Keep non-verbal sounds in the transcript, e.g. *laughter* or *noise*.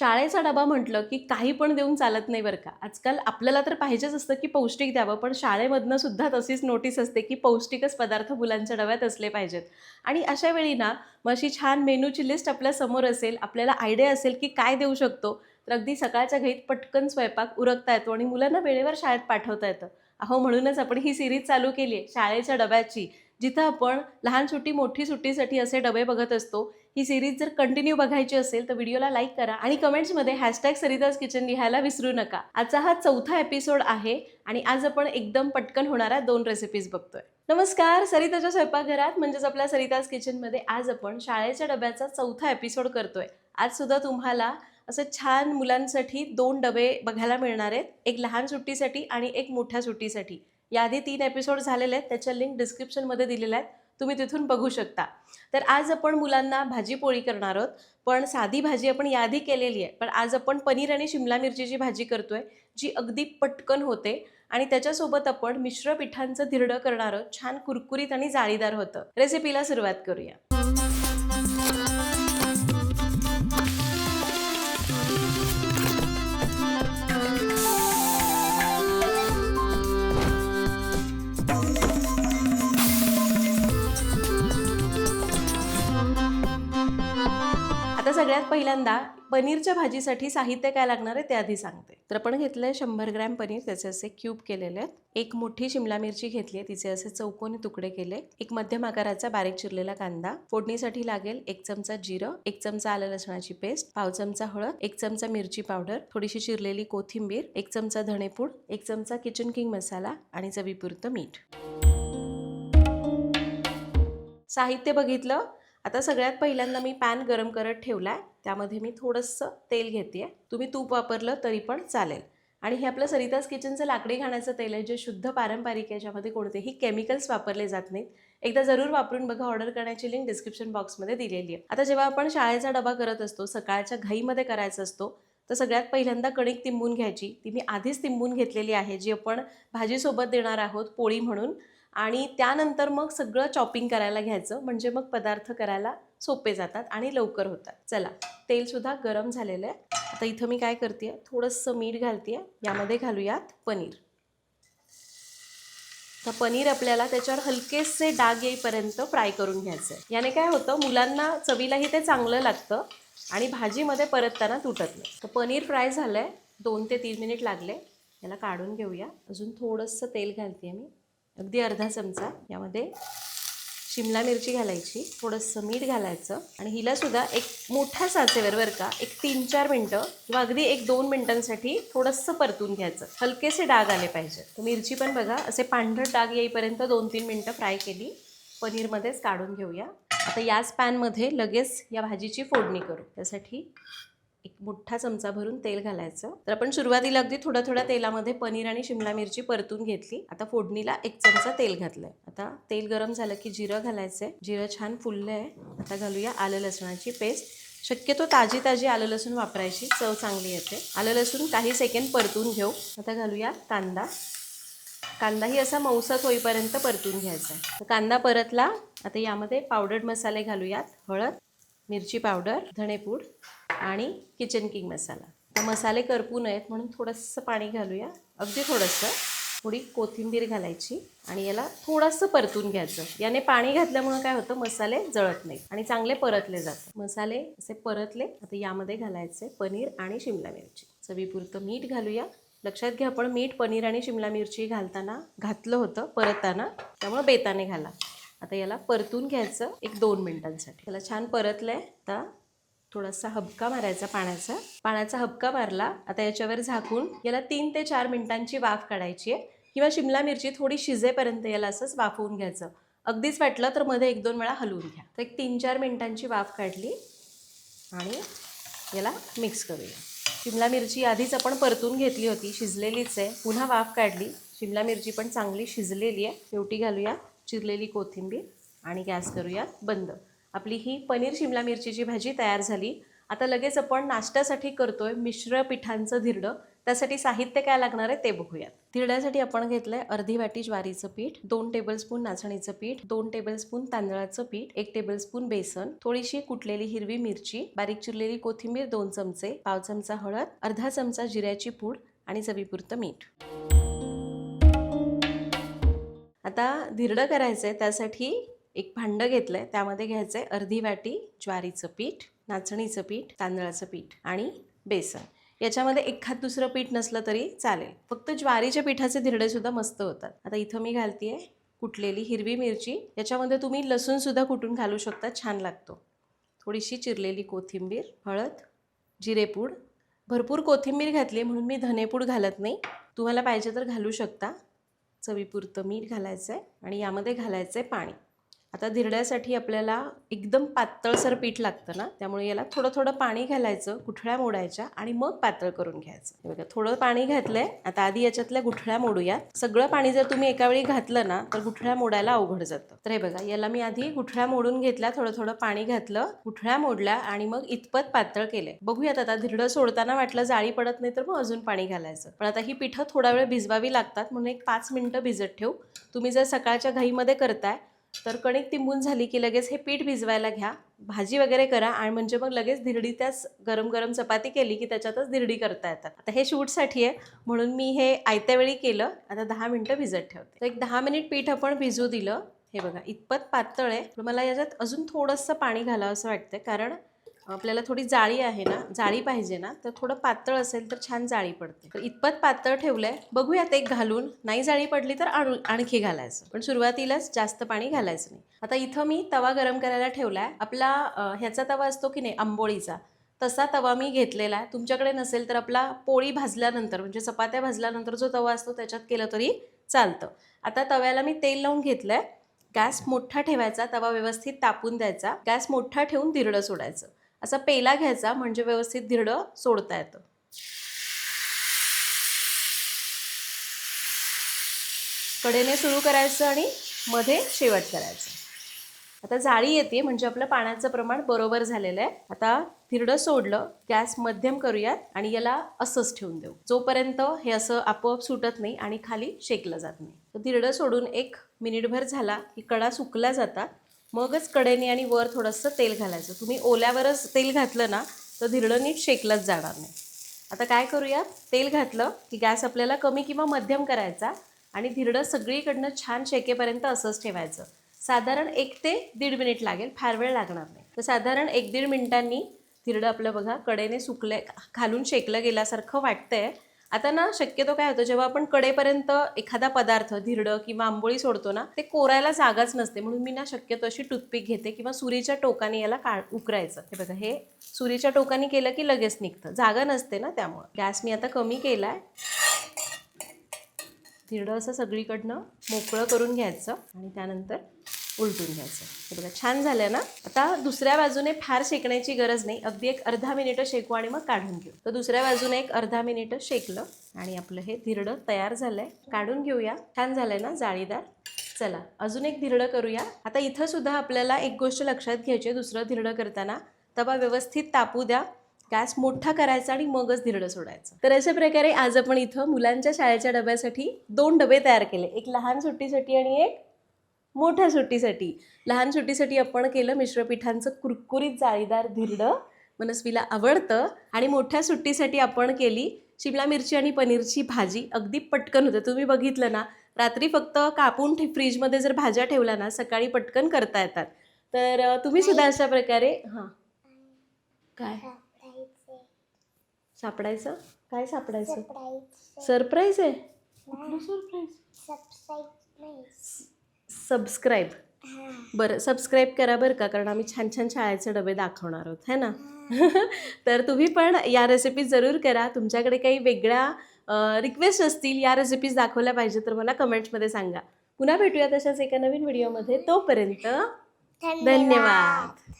शाळेचा डबा म्हटलं की काही पण देऊन चालत नाही बरं का. आजकाल आपल्याला तर पाहिजेच असतं की पौष्टिक द्यावं पण शाळेमधनं सुद्धा तशीच नोटीस असते की पौष्टिकच पदार्थ मुलांच्या डब्यात असले पाहिजेत. आणि अशा वेळी ना मग अशी छान मेनूची लिस्ट आपल्यासमोर असेल आपल्याला आयडिया असेल की काय देऊ शकतो तर अगदी सकाळच्या घाईत पटकन स्वयंपाक उरकता येतो आणि मुलांना वेळेवर शाळेत पाठवता येतं. अहो म्हणूनच आपण ही सिरीज चालू केली आहे शाळेच्या डब्याची जिथं आपण लहान सुट्टी मोठी सुट्टीसाठी असे डबे बघत असतो ही सिरीज जर कंटिन्यू बघायची असेल तर व्हिडिओला लाईक करा आणि कमेंट्समध्ये हॅशटॅग सरिताज किचन लिहायला विसरू नका. आजचा हा चौथा एपिसोड आहे आणि आज आपण एकदम पटकन होणाऱ्या दोन रेसिपीज बघतोय. नमस्कार सरिताच्या स्वयंपाकघरात म्हणजेच आपल्या सरिताज किचनमध्ये आज आपण शाळेच्या डब्याचा चौथा एपिसोड करतोय. आज सुद्धा तुम्हाला असं छान मुलांसाठी दोन डबे बघायला मिळणार आहेत एक लहान सुट्टीसाठी आणि एक मोठ्या सुट्टीसाठी. याआधी तीन एपिसोड झालेले आहेत त्याच्या लिंक डिस्क्रिप्शनमध्ये दिलेल्या आहेत. तुम्ही तिथून बघू शकता. तर आज आपण मुलांना भाजी पोळी करणार आहोत. पण साधी भाजी आपण याआधी केलेली आहे. पण आज आपण पनीर आणि शिमला मिरचीची भाजी करतोय जी अगदी पटकन होते. आणि त्याच्यासोबत आपण मिश्र पिठांचं धिरडं करणार आहोत. छान कुरकुरीत आणि जाळीदार होतं. रेसिपीला सुरुवात करूया. आता सगळ्यात पहिल्यांदा पनीरच्या भाजीसाठी साहित्य काय लागणार आहे ते आधी सांगते. तर आपण घेतलं आहे शंभर ग्रॅम पनीर त्याचे असे क्यूब केलेले आहेत. एक मोठी शिमला मिरची घेतली आहे तिचे असे चौकोनी तुकडे केले. एक मध्यम आकाराचा बारीक चिरलेला कांदा. फोडणीसाठी लागेल एक चमचा जिरं एक चमचा आलं लसणाची पेस्ट पाव चमचा हळद एक चमचा मिरची पावडर थोडीशी चिरलेली कोथिंबीर एक चमचा धणेपूड एक चमचा किचन किंग मसाला आणि चवीपुरतं मीठ. साहित्य बघितलं? आता सगळ्यात पहिल्यांदा मी पॅन गरम करत ठेवला आहे त्यामध्ये मी थोडंसं तेल घेते तुम्ही तूप वापरलं तरी पण चालेल. आणि हे आपलं सरिताज किचनचं लाकडी घाण्याचं तेल आहे जे शुद्ध पारंपरिक आहे ज्यामध्ये कोणतेही केमिकल्स वापरले जात नाहीत. एकदा जरूर वापरून बघा ऑर्डर करण्याची लिंक डिस्क्रिप्शन बॉक्समध्ये दिलेली आहे. आता जेव्हा आपण शाळेचा डबा करत असतो सकाळच्या घाईमध्ये करायचा असतो तर सगळ्यात पहिल्यांदा कणिक तिंबून घ्यायची. ती मी आधीच तिंबून घेतलेली आहे जी आपण भाजीसोबत देणार आहोत पोळी म्हणून. आणि त्यानंतर मग सगळं चॉपिंग करायला घ्यायचं. म्हणजे मग पदार्थ करायला सोपे जातात आणि लवकर होतात. चला तेलसुद्धा गरम झालेलं आहे. आता इथं मी काय करते थोडंसं मीठ घालते यामध्ये घालूयात पनीर. तर पनीर आपल्याला त्याच्यावर हलकेसे डाग येईपर्यंत फ्राय करून घ्यायचं आहे याने काय होतं? मुलांना चवीलाही ते चांगलं लागतं आणि भाजीमध्ये परतताना तुटत नाही. तर पनीर फ्राय झालं आहे दोन ते तीन मिनिट लागले. याला काढून घेऊया. अजून थोडंसं तेल घालते मी. अगदी अर्धा चमचा यामध्ये शिमला मिरची घालायची थोडंसं मीठ घालायचं आणि हिलासुद्धा एक मोठ्या साचेवर बरं का एक तीन चार मिनटं किंवा अगदी एक दोन मिनटांसाठी थोडंसं परतून घ्यायचं. हलकेसे डाग आले पाहिजे तर मिरची पण बघा असे पांढर डाग येईपर्यंत दोन तीन मिनटं फ्राय केली. पनीरमध्येच काढून घेऊया. आता याच पॅनमध्ये लगेच या भाजीची फोडणी करू. त्यासाठी एक मोठा चमचा भरून तेल घालायचं. तर आपण सुरुवातीला अगदी थोड्या थोड्या तेलामध्ये पनीर आणि शिमला मिरची परतून घेतली. आता फोडणीला एक चमचा तेल घातलंय. आता तेल गरम झालं की जिरं घालायचंय. जिरं छान फुललं आहे आता घालूया आलं लसणाची पेस्ट. शक्यतो ताजी ताजी आलं लसूण वापरायची. चव चांगली येते. आलं लसूण काही सेकंड परतून घेऊ. आता घालूया कांदा. कांदाही असा मौसत होईपर्यंत परतून घ्यायचा आहे. तर कांदा परतला. आता यामध्ये पावडर्ड मसाले घालूयात. हळद. मिरची पावडर धणेपूड आणि किचन किंग मसाला तर मसाले करपू नयेत म्हणून थोडंसं पाणी घालूया. अगदी थोडंसं. थोडी कोथिंबीर घालायची आणि याला थोडंसं परतून घ्यायचं. याने पाणी घातल्यामुळं काय होतं? मसाले जळत नाहीत आणि चांगले परतले जातात. मसाले असे परतले आता यामध्ये घालायचे पनीर आणि शिमला मिरची. चवीपुरतं मीठ घालूया. लक्षात घ्या आपण मीठ पनीर आणि शिमला मिरची घालताना घातलं होतं परतताना त्यामुळं बेताने घाला. आता याला परतून घ्यायचं एक दोन मिनिटांसाठी. याला छान परतलं आहे आता थोडासा हबका मारायचा पाण्याचा. पाण्याचा हबका मारला. आता याच्यावर झाकून याला तीन ते चार मिनिटांची वाफ काढायची आहे. किंवा शिमला मिरची थोडी शिजेपर्यंत याला असंच वाफवून घ्यायचं. अगदीच वाटलं तर मध्ये एक दोन वेळा हलवून घ्या. तर एक तीन चार मिनिटांची वाफ काढली आणि याला मिक्स करूया. शिमला मिरची आधीच आपण परतून घेतली होती. शिजलेलीच आहे. पुन्हा वाफ काढली. शिमला मिरची पण चांगली शिजलेली आहे. शेवटी घालूया. चिरलेली कोथिंबीर आणि गॅस करूयात बंद. आपली ही पनीर शिमला मिरचीची भाजी तयार झाली. आता लगेच आपण नाश्त्यासाठी करतोय मिश्र पिठांचं धिरडं. त्यासाठी साहित्य काय लागणार आहे ते बघूयात. धिरड्यासाठी आपण घेतलं आहे अर्धी वाटी ज्वारीचं पीठ दोन टेबलस्पून नाचणीचं पीठ दोन टेबलस्पून तांदळाचं पीठ एक टेबलस्पून बेसन थोडीशी कुटलेली हिरवी मिरची बारीक चिरलेली कोथिंबीर दोन चमचे पाव चमचा हळद अर्धा चमचा जिऱ्याची पूड आणि चवीपुरतं मीठ. आता धिरडं करायचं आहे त्यासाठी एक भांडं घेतलं आहे त्यामध्ये घ्यायचं आहे अर्धी वाटी ज्वारीचं पीठ नाचणीचं पीठ तांदळाचं पीठ आणि बेसन. याच्यामध्ये एखाद दुसरं पीठ नसलं तरी चालेल. फक्त ज्वारीच्या पिठाचे धिरडेसुद्धा मस्त होतात. आता इथं मी घालते कुटलेली हिरवी मिरची. याच्यामध्ये तुम्ही लसूणसुद्धा कुटून घालू शकता छान लागतो. थोडीशी चिरलेली कोथिंबीर हळद जिरेपूड. भरपूर कोथिंबीर घातली म्हणून मी धनेपूड घालत नाही. तुम्हाला पाहिजे तर घालू शकता. चवीपुरतं मीठ घालायचं आहे आणि यामध्ये घालायचं आहे पाणी. आता धिरड्यासाठी आपल्याला एकदम पातळसर पीठ लागतं ना त्यामुळे याला थोडं थोडं पाणी घालायचं गुठळ्या मोडायच्या आणि मग पातळ करून घ्यायचं. हे बघा थोडं पाणी घातलंय आता आधी याच्यातल्या गुठळ्या मोडूया सगळं पाणी जर तुम्ही एका वेळी घातलं ना तर गुठळ्या मोडायला अवघड जातं. तर हे बघा याला मी आधी गुठळ्या मोडून घेतल्या थोडं थोडं पाणी घातलं गुठळ्या मोडल्या आणि मग इतपत पातळ केले बघूयात आता धिरडं सोडताना वाटलं जाळी पडत नाही तर मग अजून पाणी घालायचं. पण आता ही पिठं थोडा वेळ भिजवावी लागतात म्हणून एक पाच मिनिटं भिजत ठेवू. तुम्ही जर सकाळच्या घाईमध्ये करताय तर कणिक तिंबून झाली की लगेच हे पीठ भिजवायला घ्या. भाजी वगैरे करा आणि म्हणजे मग लगेच धिरडी त्याच गरम गरम चपाती केली की त्याच्यातच धिरडी करता येतात. आता हे शूटसाठी आहे म्हणून मी हे आयत्या वेळी केलं. आता दहा मिनटं भिजत ठेवते. एक दहा मिनिट पीठ आपण भिजू दिलं. हे बघा इतपत पातळ आहे. मला याच्यात अजून थोडंसं पाणी घालावं असं वाटतं कारण आपल्याला थोडी जाळी आहे ना जाळी पाहिजे ना तर थोडं पातळ असेल तर छान जाळी पडते. तर इतपत पातळ ठेवलंय बघूयात एक घालून. नाही जाळी पडली तर आणू आणखी घालायचं. पण सुरुवातीलाच जास्त पाणी घालायचं नाही. आता इथं मी तवा गरम करायला ठेवलाय. आपला ह्याचा तवा असतो की नाही आंबोळीचा तसा तवा मी घेतलेला आहे. तुमच्याकडे नसेल तर आपला पोळी भाजल्यानंतर म्हणजे चपात्या भाजल्यानंतर जो तवा असतो त्याच्यात केलं तरी चालतं. आता तव्याला मी तेल लावून घेतलंय. गॅस मोठा ठेवायचा तवा व्यवस्थित तापून द्यायचा. गॅस मोठा ठेवून धिरडं सोडायचं. असा पेला घ्यायचा म्हणजे व्यवस्थित धिरडं सोडता येतं. कडेने सुरू करायचं आणि मध्ये शेवट करायचं. आता जाळी येते म्हणजे आपलं पाण्याचं प्रमाण बरोबर झालेलं आहे. आता धिरडं सोडलं गॅस मध्यम करूयात आणि याला असंच ठेवून देऊ. जोपर्यंत हे असं आपोआप सुटत नाही आणि खाली शेकलं जात नाही. तर धिरडं सोडून एक मिनिटभर झाला की कडा सुकल्या जातात. मगच कडेने आणि वर थोडंसं तेल घालायचं. तुम्ही ओल्यावरच तेल घातलं ना तर धिरडं नीट शेकलंच जाणार नाही. आता काय करूया तेल घातलं की गॅस आपल्याला कमी किंवा मध्यम करायचा आणि धिरडं सगळीकडनं छान शेकेपर्यंत असंच ठेवायचं. साधारण एक ते दीड मिनिट लागेल फार वेळ लागणार नाही. तर साधारण एक दीड मिनिटांनी धिरडं आपलं बघा कडेने सुकले खालून शेकलं गेल्यासारखं वाटतंय. आता ना शक्यतो काय होतं जेव्हा आपण कडेपर्यंत एखादा पदार्थ धिरडं किंवा आंबोळी सोडतो ना ते कोरायला जागाच नसते. म्हणून मी ना शक्यतो अशी टूथपिक घेते किंवा सुरीच्या टोकाने याला काळ उकरायचं. हे बघा हे सुरीच्या टोकाने केलं की लगेच निघतं. जागा नसते ना त्यामुळं. गॅस मी आता कमी केला आहे धिरडं असं सगळीकडनं मोकळं करून घ्यायचं. आणि त्यानंतर उलटून घ्यायचं. हे बघा छान झालं ना? आता दुसऱ्या बाजूने फार शेकण्याची गरज नाही. अगदी एक अर्धा मिनिटं शेकू आणि मग काढून घेऊ. तर दुसऱ्या बाजूने एक अर्धा मिनिटं शेकलं आणि आपलं हे धिरडं तयार झालंय. काढून घेऊया. छान झालंय ना जाळीदार? चला अजून एक धिरडं करूया. आता इथं सुद्धा आपल्याला एक गोष्ट लक्षात घ्यायची आहे दुसरं धिरडं करताना. तवा व्यवस्थित तापू द्या. गॅस मोठा करायचा आणि मगच धिरडं सोडायचं. तर अशा प्रकारे आज आपण इथं मुलांच्या शाळेच्या डब्यासाठी दोन डबे तयार केले. एक लहान सुट्टीसाठी आणि एक मोठ्या सुट्टीसाठी. लहान सुट्टीसाठी आपण केलं मिश्रपीठांचं कुरकुरीत जाळीदार धिरडं मनस्वीला आवडतं आणि मोठ्या सुट्टीसाठी आपण केली शिमला मिरची आणि पनीरची भाजी. अगदी पटकन होतं. तुम्ही बघितलं ना रात्री फक्त कापून ठे फ्रीजमध्ये जर भाज्या ठेवल्या ना सकाळी पटकन करता येतात. तर तुम्ही सुद्धा अशा प्रकारे हां. काय? सापडायचं? काय सापडायचं? सरप्राईज आहे? कुठलं सरप्राईज? सबस्क्राईब. बरं सबस्क्राईब करा बरं का कारण आम्ही छान छान शाळेचे डबे दाखवणार आहोत है ना? *laughs* तर तुम्ही पण या रेसिपीज जरूर करा. तुमच्याकडे काही वेगळ्या रिक्वेस्ट असतील या रेसिपीज दाखवल्या पाहिजे तर मला कमेंट्समध्ये सांगा. पुन्हा भेटूया तशाच एका नवीन व्हिडिओमध्ये तोपर्यंत धन्यवाद.